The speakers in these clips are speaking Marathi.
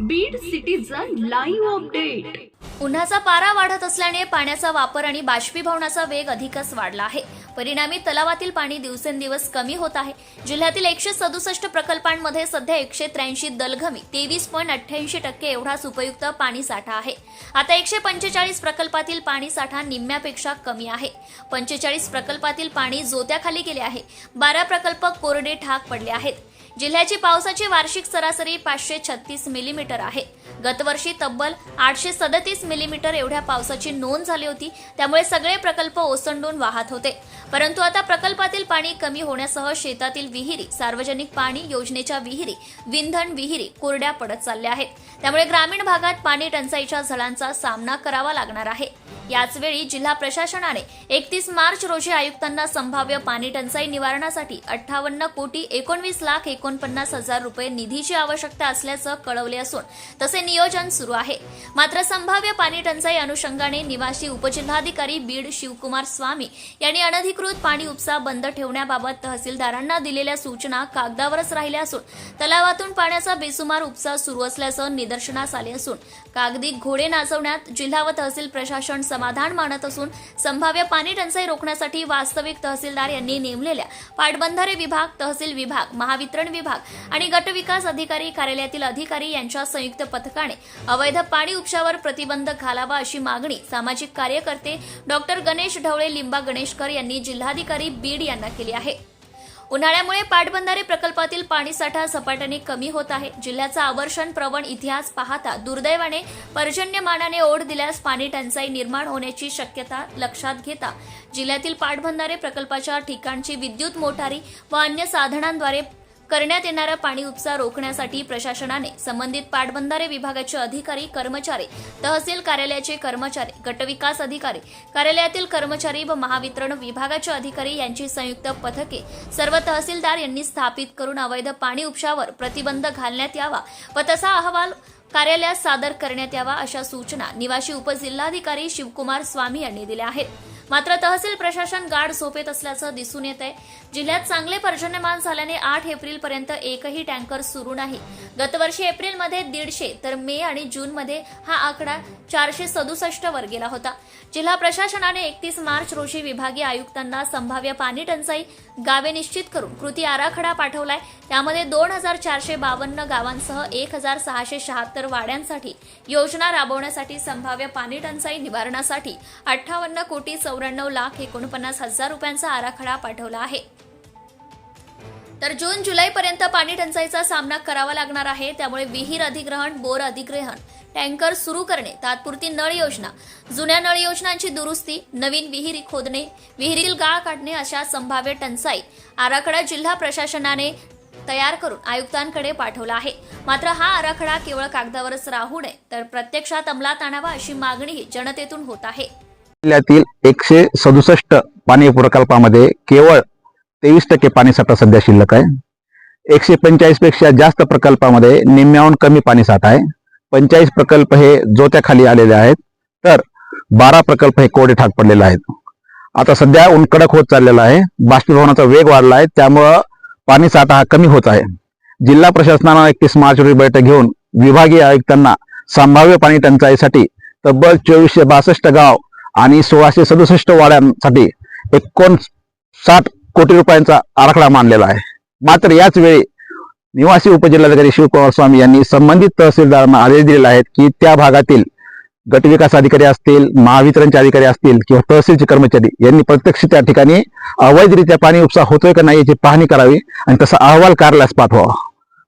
बीड सिटीजन लाईव्ह अपडेट उन्हाचा पारा वाढत असल्याने पाण्याचा वापर आणि बाष्पीभवनाचा वेग अधिकच वाढला आहे. परिणामी तलावातील पाणी दिवसेंदिवस कमी होत आहे. जिल्ह्यातील एकशे सदुसष्ट प्रकल्पांमध्ये सध्या एकशे त्र्याऐंशी दलघमी तेवीस पॉईंट अठ्ठ्याऐंशी टक्के एवढाच उपयुक्त पाणी साठा आहे. आता एकशे पंचेचाळीस प्रकल्पातील पाणी साठा निम्म्यापेक्षा कमी आहे. पंचेचाळीस प्रकल्पातील पाणी जोत्याखाली गेले आहे. बारा प्रकल्प कोरडे ठाक पडले आहेत. जिल्ह्याची पावसाची वार्षिक सरासरी पाचशे छत्तीस मिलीमीटर आहे. गतवर्षी तब्बल आठशे सदतीस मिलीमीटर एवढ्या पावसाची नोंद झाली होती. त्यामुळे सगळे प्रकल्प ओसंडून वाहत होते. परंतु आता प्रकल्पातील पाणी कमी होण्यासह शेतातील विहिरी सार्वजनिक पाणी योजनेच्या विहिरी विंधन विहिरी कोरड्या पडत चालल्या आहेत. त्यामुळे ग्रामीण भागात पाणी टंचाईच्या झळांचा सामना करावा लागणार आहे. याचवेळी जिल्हा प्रशासनाने एकतीस मार्च रोजी आयुक्तांना संभाव्य पाणी टंचाई निवारणासाठी अठ्ठावन्न कोटी एकोणवीस लाख एकोणपन्नास हजार रुपये निधीची आवश्यकता असल्याचं कळवले असून तसे नियोजन सुरू आहे. मात्र संभाव्य पाणी टंचाई अनुषंगाने निवासी उपजिल्हाधिकारी बीड शिवकुमार स्वामी यांनी अनधिकृत पाणी उपसा बंद ठेवण्याबाबत तहसीलदारांना दिलेल्या सूचना कागदावरच राहिल्या असून तलावातून पाण्याचा बेसुमार उपसा सुरू असल्याचं निदर्शनास आले असून कागदी घोडे नाचवण्यात जिल्हा व तहसील प्रशासन समाधान मानत असून संभाव्य पाणी टंचाई रोखण्यासाठी वास्तविक तहसीलदार यांनी नेमलेल्या पाटबंधारे विभाग तहसील विभाग महावितरण विभाग आणि गटविकास अधिकारी कार्यालयातील अधिकारी यांच्या संयुक्त पथकाने अवैध पाणी उपशावर प्रतिबंध घालावा अशी मागणी सामाजिक कार्यकर्ते डॉक्टर गणेश ढवळे लिंबा गणेशकर यांनी जिल्हाधिकारी बीड यांना केली आहे. उन्हाळ्यामुळे पाटबंधारे प्रकल्पातील पाणीसाठा झपाट्याने कमी होत आहे. जिल्ह्याचा आवर्षण प्रवण इतिहास पाहता दुर्दैवाने पर्जन्यमानाने ओढ दिल्यास पाणी टंचाई निर्माण होण्याची शक्यता लक्षात घेता. जिल्ह्यातील पाटबंधारे प्रकल्पाच्या ठिकाणची विद्युत मोटारी व अन्य साधनांद्वारे करण्यात येणारा पाणी उपसा रोखण्यासाठी प्रशासनाने संबंधित पाटबंधारे विभागाचे अधिकारी कर्मचारी तहसील कार्यालयाचे कर्मचारी गटविकास अधिकारी कार्यालयातील कर्मचारी व महावितरण विभागाचे अधिकारी यांची संयुक्त पथके सर्व तहसीलदार यांनी स्थापित करून अवैध पाणी उपशावर प्रतिबंध घालण्यात यावा व तसा अहवाल कार्यालयात सादर करण्यात यावा अशा सूचना निवासी उपजिल्हाधिकारी शिवकुमार स्वामी यांनी दिल्या आहेत. मात्र तहसील प्रशासन गाढ झोपेत असल्याचं दिसून येत आहे जिल्ह्यात चांगले पर्जन्यमान झाल्याने आठ एप्रिल पर्यंत एकही टँकर सुरू नाही. गतवर्षी एप्रिलमध्ये दीडशे तर मे आणि जूनमध्ये हा आकडा चारशे सदुसष्ट वर गेला होता. जिल्हा प्रशासनाने एकतीस मार्च रोजी विभागीय आयुक्तांना संभाव्य पाणी टंचाई गावे निश्चित करून कृती आराखडा पाठवलाय. त्यामध्ये दोन हजार चारशे बावन्न गावांसह एक हजार सहाशे शहात्तर वाड्यांसाठी योजना राबवण्यासाठी संभाव्य पाणी टंचाई निवारणासाठी अठ्ठावन्न कोटी चौऱ्याण्णव लाख एकोणपन्नास हजार रुपयांचा आराखडा पाठवला आहे. तर जून जुलैपर्यंत पाणी टंचाईचा सामना करावा लागणार आहे. त्यामुळे विहीर अधिग्रहण बोर अधिग्रहण टँकर सुरू करणे तात्पुरती नळ योजना जुन्या नळ योजनांची दुरुस्ती नवीन विहिरी खोदणे विहिरील गाळ काढणे अशा संभाव्य टंचाई आराखडा जिल्हा प्रशासनाने तयार करून आयुक्तांकडे पाठवला आहे. मात्र हा आराखडा केवळ कागदावरच राहू नये तर प्रत्यक्षात अंमलात आणावा अशी मागणीही जनतेतून होत आहे. जिल्ह्यातील एकशे सदुसष्ट पाणी प्रकल्पामध्ये केवळ तेवीस टक्के पाणीसाठा सध्या शिल्लक आहे. एकशे पंचेचाळीसपेक्षा जास्त प्रकल्पामध्ये निम्म्याहून कमी पाणीसाठा आहे. पंचेचाळीस प्रकल्प हे जोत्याखाली आलेले आहेत. तर बारा प्रकल्प हे कोरडे ठाक पडलेले आहेत. आता सध्या ऊन कडक होत चाललेला आहे. बाष्पीभवनाचा वेग वाढला आहे. त्यामुळं पाणीसाठा हा कमी होत आहे. जिल्हा प्रशासनानं एकतीस मार्च रोजी बैठक घेऊन विभागीय आयुक्तांना संभाव्य पाणी टंचाईसाठी तब्बल चोवीसशे बासष्ट गाव आणि सोळाशे सदुसष्ट वाड्यांसाठी एकोणसाठ कोटी रुपयांचा आराखडा मानलेला आहे. मात्र याच वेळी निवासी उपजिल्हाधिकारी शिवकुमार स्वामी यांनी संबंधित तहसीलदारांना आदेश दिलेले आहेत की त्या भागातील गटविकास अधिकारी असतील महावितरणचे अधिकारी असतील किंवा तहसीलचे कर्मचारी यांनी प्रत्यक्ष त्या ठिकाणी अवैधरित्या पाणी उपसा होतोय का नाही याची पाहणी करावी आणि तसा अहवाल कार्यालयास पाठवावा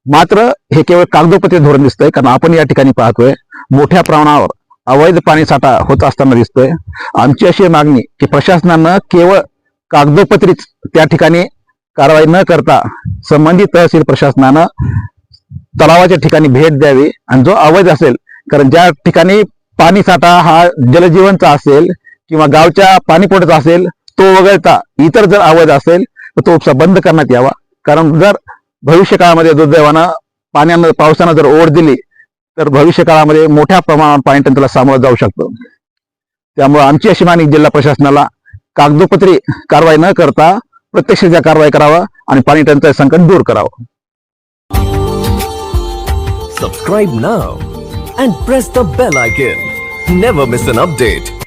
मात्र हे केवळ कागदोपत्री धोरण दिसतंय कारण आपण या ठिकाणी पाहतोय मोठ्या प्रमाणावर अवैध पाणी साठा होत असताना दिसतोय. आमची अशी मागणी की प्रशासनानं केवळ कागदोपत्रीच त्या ठिकाणी कारवाई न करता संबंधित तहसील प्रशासनानं तलावाच्या ठिकाणी भेट द्यावी आणि जो अवैध असेल कारण ज्या ठिकाणी पाणी साठा हा जलजीवनचा असेल किंवा गावच्या पाणीपुरवठ्याचा असेल तो वगळता इतर जर अवैध असेल तर तो उपसा बंद करण्यात यावा. कारण जर भविष्य काळामध्ये दुर्दैवानं पाण्यानं पावसानं जर ओढ दिली तर भविष्य काळामध्ये मोठ्या प्रमाणावर पाणी टंचाईला सामोरं जाऊ शकतं. त्यामुळे आमची अशी मागणी जिल्हा प्रशासनाला कागदोपत्री कारवाई न करता प्रत्यक्षरित्या कारवाई करावा आणि पाणी टंचाई संकट दूर करावं. Subscribe now and press the bell icon never miss an update